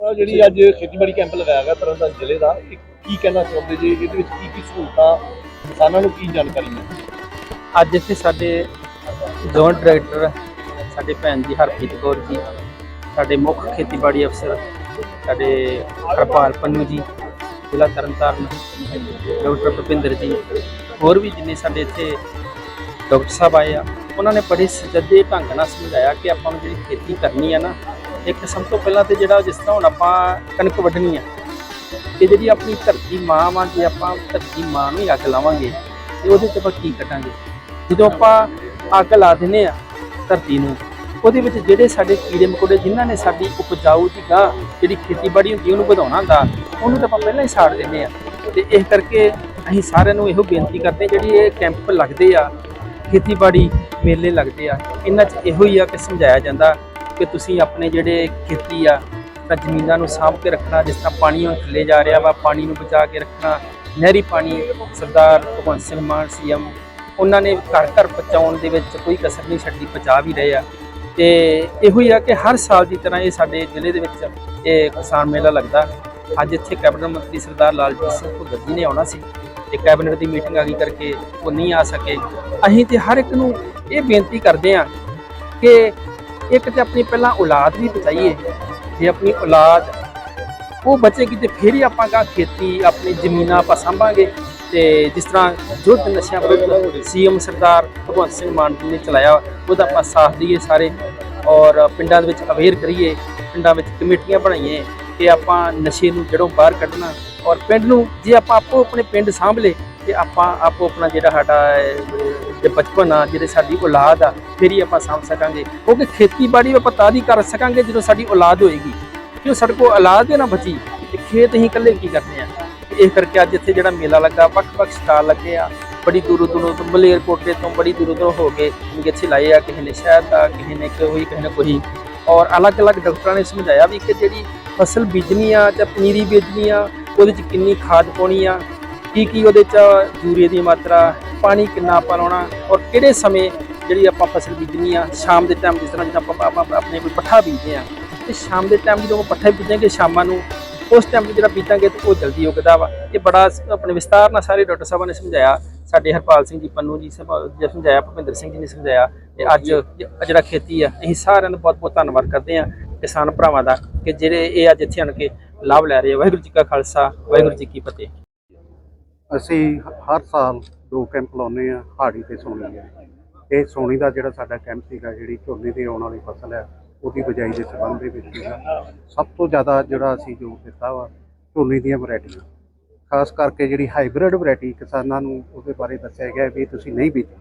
ਜਿਹੜੀ ਅੱਜ ਖੇਤੀਬਾੜੀ ਕੈਂਪ ਲਗਾਇਆ ਗਿਆ ਤਰਨਤਾਰਨ ਜ਼ਿਲ੍ਹੇ ਦਾ ਕੀ ਕਹਿਣਾ ਚਾਹੁੰਦੇ ਜੀ? ਇਹਦੇ ਵਿੱਚ ਕੀ ਕੀ ਸਹੂਲਤਾਂ ਕਿਸਾਨਾਂ ਨੂੰ ਕੀ ਜਾਣਕਾਰੀ ਮਿਲੀ ਅੱਜ ਇੱਥੇ ਸਾਡੇ ਜ਼ੋਨ ਡਾਇਰੈਕਟਰ ਸਾਡੇ ਭੈਣ ਜੀ ਹਰਪ੍ਰੀਤ ਕੌਰ ਜੀ, ਸਾਡੇ ਮੁੱਖ ਖੇਤੀਬਾੜੀ ਅਫਸਰ, ਸਾਡੇ ਹਰਪਾਲ ਪੰਨੂ ਜੀ, ਜ਼ਿਲ੍ਹਾ ਤਰਨਤਾਰਨ, ਡਾਕਟਰ ਭੁਪਿੰਦਰ ਜੀ, ਹੋਰ ਵੀ ਜਿੰਨੇ ਸਾਡੇ ਇੱਥੇ ਡਾਕਟਰ ਸਾਹਿਬ ਆਏ ਆ, ਉਹਨਾਂ ਨੇ ਬੜੇ ਸਜੱਦੇ ਢੰਗ ਨਾਲ ਸਮਝਾਇਆ ਕਿ ਆਪਾਂ ਨੂੰ ਜਿਹੜੀ ਖੇਤੀ ਕਰਨੀ ਆ ਨਾ ਇੱਕ ਸਭ ਤੋਂ ਪਹਿਲਾਂ ਤੇ ਜਿਹੜਾ ਜਿਸ ਤਰ੍ਹਾਂ ਹੁਣ ਆਪਾਂ ਕਣਕ ਵੱਢਣੀ ਆ ਇਹ ਜਿਹੜੀ ਆਪਣੀ ਧਰਤੀ ਮਾਂ ਵਾਂ ਜੇ ਆਪਾਂ ਧਰਤੀ ਮਾਂ ਨੂੰ ਹੀ ਅੱਗ ਲਾਵਾਂਗੇ ਤੇ ਉਹਦੇ 'ਚ ਆਪਾਂ ਕੀ ਕੱਢਾਂਗੇ? ਜਦੋਂ ਆਪਾਂ ਅੱਗ ਲਾ ਦਿੰਦੇ ਆ ਧਰਤੀ ਨੂੰ ਉਹਦੇ ਵਿੱਚ ਜਿਹੜੇ ਸਾਡੇ ਕੀੜੇ ਮਕੌੜੇ ਜਿਨ੍ਹਾਂ ਨੇ ਸਾਡੀ ਉਪਜਾਊ ਦੀ ਗਾਂ ਜਿਹੜੀ ਖੇਤੀਬਾੜੀ ਹੁੰਦੀ ਉਹਨੂੰ ਵਧਾਉਣਾ ਹੁੰਦਾ ਉਹਨੂੰ ਤਾਂ ਆਪਾਂ ਪਹਿਲਾਂ ਹੀ ਸਾੜ ਦਿੰਦੇ ਆ। ਤੇ ਇਸ ਕਰਕੇ ਅਸੀਂ ਸਾਰਿਆਂ ਨੂੰ ਇਹੋ ਬੇਨਤੀ ਕਰਦੇ ਹਾਂ, ਜਿਹੜੀ ਇਹ ਕੈਂਪ ਲੱਗਦੇ ਆ ਖੇਤੀਬਾੜੀ ਮੇਲੇ ਲੱਗਦੇ ਆ ਇਹਨਾਂ 'ਚ ਇਹੋ ਹੀ ਆ ਕਿ ਸਮਝਾਇਆ ਜਾਂਦਾ ਕਿ ਤੁਸੀਂ ਆਪਣੇ ਜਿਹੜੇ ਖੇਤੀ ਆ, ਤਾਂ ਜ਼ਮੀਨਾਂ ਨੂੰ ਸਾਂਭ ਕੇ ਰੱਖਣਾ, ਜਿਸ ਤਰ੍ਹਾਂ ਪਾਣੀ ਹੁਣ ਥੱਲੇ ਜਾ ਰਿਹਾ ਵਾ, ਪਾਣੀ ਨੂੰ ਬਚਾ ਕੇ ਰੱਖਣਾ, ਨਹਿਰੀ ਪਾਣੀ ਸਰਦਾਰ ਭਗਵੰਤ ਸਿੰਘ ਮਾਨ ਸੀਐਮ, ਉਹਨਾਂ ਨੇ ਘਰ ਘਰ ਪਹੁੰਚਾਉਣ ਦੇ ਵਿੱਚ ਕੋਈ ਕਸਰ ਨਹੀਂ ਛੱਡੀ ਪਹੁੰਚਾ ਵੀ ਰਹੇ ਆ। ਤੇ ਇਹੋ ਹੀ ਆ ਕਿ ਹਰ ਸਾਲ ਦੀ ਤਰ੍ਹਾਂ ਇਹ ਸਾਡੇ ਜ਼ਿਲ੍ਹੇ ਦੇ ਵਿੱਚ ਇਹ ਕਿਸਾਨ ਮੇਲਾ ਲੱਗਦਾ। ਅੱਜ ਇੱਥੇ ਕੈਬਨਿਟ ਮੰਤਰੀ ਸਰਦਾਰ ਲਾਲਜੀਤ ਸਿੰਘ ਭੁੱਲਰ ਜੀ ਨੇ ਆਉਣਾ ਸੀ, ਤੇ ਕੈਬਨਿਟ ਦੀ ਮੀਟਿੰਗ ਆ ਗਈ ਕਰਕੇ ਉਹ ਨਹੀਂ ਆ ਸਕੇ। ਅਸੀਂ ਤੇ ਹਰ ਇੱਕ ਨੂੰ ਇਹ ਬੇਨਤੀ ਕਰਦੇ ਆ ਕਿ ਇੱਕ ਤੇ ਆਪਣੀ ਪਹਿਲਾਂ ਔਲਾਦ ਵੀ ਬਚਾਈਏ। ਜੇ ਆਪਣੀ ਔਲਾਦ ਉਹ ਬਚੇਗੀ ਤੇ ਫਿਰ ਹੀ ਆਪਾਂ ਗਾ ਖੇਤੀ, ਆਪਣੀ ਜ਼ਮੀਨਾਂ ਆਪਾਂ ਸੰਭਾਂਗੇ ਤੇ ਜਿਸ ਤਰ੍ਹਾਂ ਯੁੱਧ ਨਸ਼ਿਆਂ ਵਿਰੁੱਧ ਸੀਐਮ ਸਰਦਾਰ ਭਗਵੰਤ ਸਿੰਘ ਮਾਨ ਜੀ ਨੇ ਚਲਾਇਆ, ਉਹਦਾ ਆਪਾਂ ਸਾਥ ਦਈਏ ਸਾਰੇ ਔਰ ਪਿੰਡਾਂ ਦੇ ਵਿੱਚ ਅਵੇਅਰ ਕਰੀਏ, ਪਿੰਡਾਂ ਵਿੱਚ ਕਮੇਟੀਆਂ ਬਣਾਈਏ ਕਿ ਆਪਾਂ ਨਸ਼ੇ ਨੂੰ ਜੜੋਂ ਬਾਹਰ ਕੱਢਣਾ ਔਰ ਪਿੰਡ ਨੂੰ ਜੇ ਆਪਾਂ ਆਪੋ ਆਪਣੇ ਪਿੰਡ ਸਾਂਭ ਲਏ ਤੇ ਆਪਾਂ ਆਪੋ ਆਪਣਾ ਜਿਹੜਾ ਸਾਡਾ ਜੇ ਬਚਪਨ ਆ, ਜਿਹੜੇ ਸਾਡੀ ਔਲਾਦ ਆ, ਫਿਰ ਹੀ ਆਪਾਂ ਸਾਂਭ ਸਕਾਂਗੇ। ਕਿਉਂਕਿ ਖੇਤੀਬਾੜੀ ਆਪਾਂ ਤਾਂ ਹੀ ਕਰ ਸਕਾਂਗੇ ਜਦੋਂ ਸਾਡੀ ਔਲਾਦ ਹੋਏਗੀ। ਕਿਉਂ ਸਾਡੇ ਕੋਲ ਔਲਾਦ ਹੀ ਨਾ ਬਚੀ, ਤੇ ਖੇਤ ਅਸੀਂ ਇਕੱਲੇ ਕੀ ਕਰਨੇ ਆ? ਤੇ ਇਸ ਕਰਕੇ ਅੱਜ ਇੱਥੇ ਜਿਹੜਾ ਮੇਲਾ ਲੱਗਾ, ਵੱਖ-ਵੱਖ ਸਟਾਲ ਲੱਗੇ ਆ। ਬੜੀ ਦੂਰੋਂ ਦੂਰੋਂ ਤੋਂ ਮਲੇਰਕੋਟੇ ਤੋਂ ਬੜੀ ਦੂਰੋਂ ਦੂਰੋਂ ਹੋ ਕੇ ਇੱਥੇ ਲਾਏ ਆ, ਕਿਸੇ ਨੇ ਸ਼ਹਿਰ ਦਾ, ਕਿਸੇ ਨੇ ਕੋਈ ਕਿਸੇ ਨੇ ਕੋਈ। ਔਰ ਅਲੱਗ-ਅਲੱਗ ਡਾਕਟਰਾਂ ਨੇ ਸਮਝਾਇਆ ਵੀ ਕਿ ਜਿਹੜੀ ਫਸਲ ਬੀਜਣੀ ਆ ਜਾਂ ਪਨੀਰੀ ਬੀਜਣੀ ਆ ਉਹਦੇ 'ਚ ਕਿੰਨੀ ਖਾਦ ਪਾਉਣੀ ਆ ਕੀ ਕੀ ਉਹਦੇ 'ਚ ਯੂਰੀਏ ਦੀ ਮਾਤਰਾ ਪਾਣੀ ਕਿੰਨਾ ਆਪਾਂ ਲਾਉਣਾ ਔਰ ਕਿਹੜੇ ਸਮੇਂ ਜਿਹੜੀ ਆਪਾਂ ਫਸਲ ਬੀਜਣੀ ਆ, ਸ਼ਾਮ ਦੇ ਟਾਈਮ ਜਿਸ ਤਰ੍ਹਾਂ ਜਿੱਦਾਂ ਆਪਾਂ ਆਪਣੇ ਕੋਈ ਪੱਠਾ ਬੀਜਦੇ ਆ, ਤੇ ਸ਼ਾਮ ਦੇ ਟਾਈਮ ਜਦੋਂ ਆਪਾਂ ਪੱਠਾ ਬੀਜਾਂਗੇ ਸ਼ਾਮਾਂ ਨੂੰ, ਉਸ ਟਾਈਮ ਜਿਹੜਾ ਬੀਜਾਂਗੇ ਤੇ ਉਹ ਜਲਦੀ ਉੱਗਦਾ ਵਾ। ਇਹ ਬੜਾ ਆਪਣੇ ਵਿਸਤਾਰ ਨਾਲ ਸਾਰੇ ਡਾਕਟਰ ਸਾਹਿਬਾਂ ਨੇ ਸਮਝਾਇਆ, ਸਾਡੇ ਹਰਪਾਲ ਸਿੰਘ ਜੀ, ਪੰਨੂ ਜੀ ਸਭ ਸਮਝਾਇਆ, ਭੁਪਿੰਦਰ ਸਿੰਘ ਜੀ ਨੇ ਸਮਝਾਇਆ, ਤੇ ਅੱਜ ਜਿਹੜਾ ਖੇਤੀ ਆ। ਅਸੀਂ ਸਾਰਿਆਂ ਨੂੰ ਬਹੁਤ ਬਹੁਤ ਧੰਨਵਾਦ ਕਰਦੇ ਆ ਕਿਸਾਨ ਭਰਾਵਾਂ ਦਾ ਕਿ ਜਿਹੜੇ ਇਹ ਅੱਜ ਇੱਥੇ ਆਣ ਕੇ ਲਾਭ ਲੈ ਰਹੇ ਆ। ਵਾਹਿਗੁਰੂ ਜੀ ਕਾ ਖਾਲਸਾ, ਵਾਹਿਗੁਰੂ ਜੀ ਕੀ ਫਤਿਹ। ਅਸੀਂ ਹਰ ਸਾਲ ਦੋ ਕੈਂਪ ਲਾਉਂਦੇ ਆ ਹਾੜੀ ਤੇ ਸੋਣੀ ਆ ਇਹ ਸੋਣੀ ਦਾ ਜਿਹੜਾ ਸਾਡਾ ਕੈਂਪ ਸੀਗਾ, ਜਿਹੜੀ ਝੋਨੇ ਦੀ ਆਉਣ ਵਾਲੀ ਫਸਲ ਹੈ, ਉਹਦੀ ਬਿਜਾਈ ਦੇ ਸੰਬੰਧ ਦੇ ਵਿੱਚ ਸੀਗਾ। ਸਭ ਤੋਂ ਜ਼ਿਆਦਾ ਜਿਹੜਾ ਅਸੀਂ ਜ਼ੋਰ ਦਿੱਤਾ ਵਾ, ਝੋਨੇ ਦੀਆਂ ਵੈਰਾਈਟੀਆਂ। ਖਾਸ ਕਰਕੇ ਜਿਹੜੀ ਹਾਈਬ੍ਰਿਡ ਵੈਰਾਈਟੀ ਕਿਸਾਨਾਂ ਨੂੰ ਉਹਦੇ ਬਾਰੇ ਦੱਸਿਆ ਗਿਆ ਵੀ ਤੁਸੀਂ ਨਹੀਂ ਬੀਜੀ।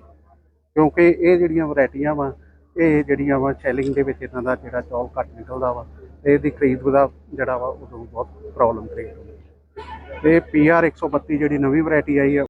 ਕਿਉਂਕਿ ਇਹ ਜਿਹੜੀਆਂ ਵੈਰਾਈਟੀਆਂ ਵਾ, ਇਹ ਜਿਹੜੀਆਂ ਵਾ ਸ਼ੈਲਿੰਗ ਦੇ ਵਿੱਚ ਇਹਨਾਂ ਦਾ ਜਿਹੜਾ ਚੌਲ ਘੱਟ ਨਿਕਲਦਾ ਵਾ, ਤੇ ਇਹਦੀ ਖਰੀਦ ਦਾ ਜਿਹੜਾ ਵਾ ਉਦੋਂ ਬਹੁਤ ਪ੍ਰੋਬਲਮ ਕ੍ਰੀਏਟ ਹੁੰਦੀ। ਤੇ ਪੀਆਰ 132 ਜਿਹੜੀ ਨਵੀਂ ਵੈਰਾਈਟੀ ਆਈ ਆ